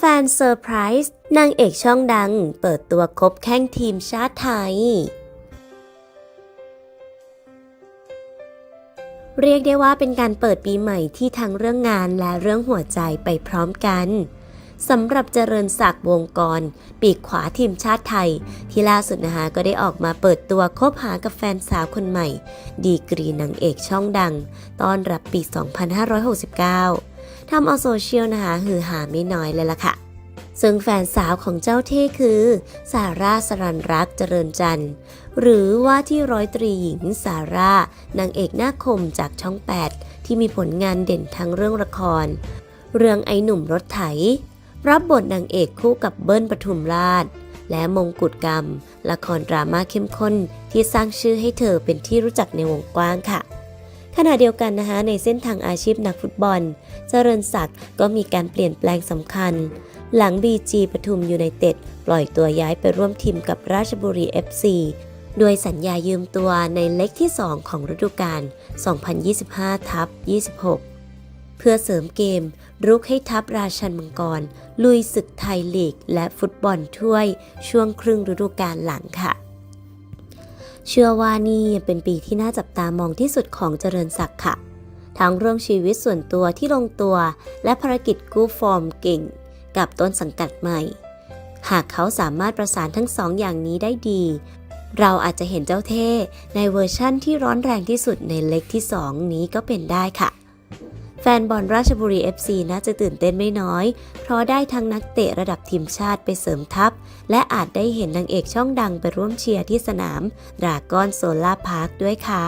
ฟนเซอร์ไพรส์นางเอกช่องดัง เปิดตัวคบแข้งทีมชาติไทย เรียกได้ว่าเป็นการเปิดปีใหม่ที่ทั้งเรื่องงานและเรื่องหัวใจไปพร้อมกันสำหรับเจริญศักดิ์วงกร ปีกขวาทีมชาติไทย ที่ล่าสุดนะคะก็ได้ออกมาเปิดตัวคบหากับแฟนสาวคนใหม่ ดีกรีนางเอกช่องดัง ต้อนรับปี 2569 ทำเอาโซเชียลนะคะฮือหาไม่น้อยเลยล่ะค่ะ ซึ่งแฟนสาวของเจ้าเท่คือซาร่าสรันรักเจริญจันทร์ หรือว่าที่ร้อยตรีหญิงซาร่านางเอกหน้าคมจากช่อง 8 ที่มีผลงานเด่นทั้งเรื่องละคร เรื่องไอ้หนุ่มรถไถ รับบทนางเอกคู่กับเบิ้ลปทุมราชและมงกุฎกรรม ละครดราม่าเข้มข้นที่สร้างชื่อให้เธอเป็นที่รู้จักในวงกว้างค่ะ ขณะเดียวกันนะคะในเส้นทางอาชีพนักฟุตบอล เจริญศักดิ์ก็มีการเปลี่ยนแปลงสำคัญ หลัง BG ปทุมยูไนเต็ดปล่อยตัวย้ายไปร่วมทีมกับราชบุรี FC ด้วยสัญญายืมตัวในเล็กที่ 2 ของฤดูกาล 2025ทับ26 เพื่อเสริมเกม รุกให้ทัพราชันมังกร ลุยศึกไทยลีก และฟุตบอลถ้วยช่วงครึ่งฤดูกาลหลังค่ะ เชื่อว่านี่เป็นปีที่น่าจับตามองที่สุดของเจริญศักดิ์ค่ะ ทั้งเรื่องชีวิตส่วนตัวที่ลงตัว และภารกิจกู้ฟอร์มเก่ง กับต้นสังกัดใหม่ หากเขาสามารถประสานทั้งสองอย่างนี้ได้ดี เราอาจจะเห็นเจ้าเท่ในเวอร์ชั่นที่ร้อนแรงที่สุดในเล็กที่2นี้ก็เป็นได้ค่ะ ฟนบอลราชบุรี FC น่าจะตื่นเต้นไม่น้อย เพราะได้ทั้งนักเตะระดับทีมชาติไปเสริมทัพ และอาจได้เห็นนางเอกช่องดังไปร่วมเชียร์ที่สนามดราก้อนโซล่าพาร์คด้วยค่ะ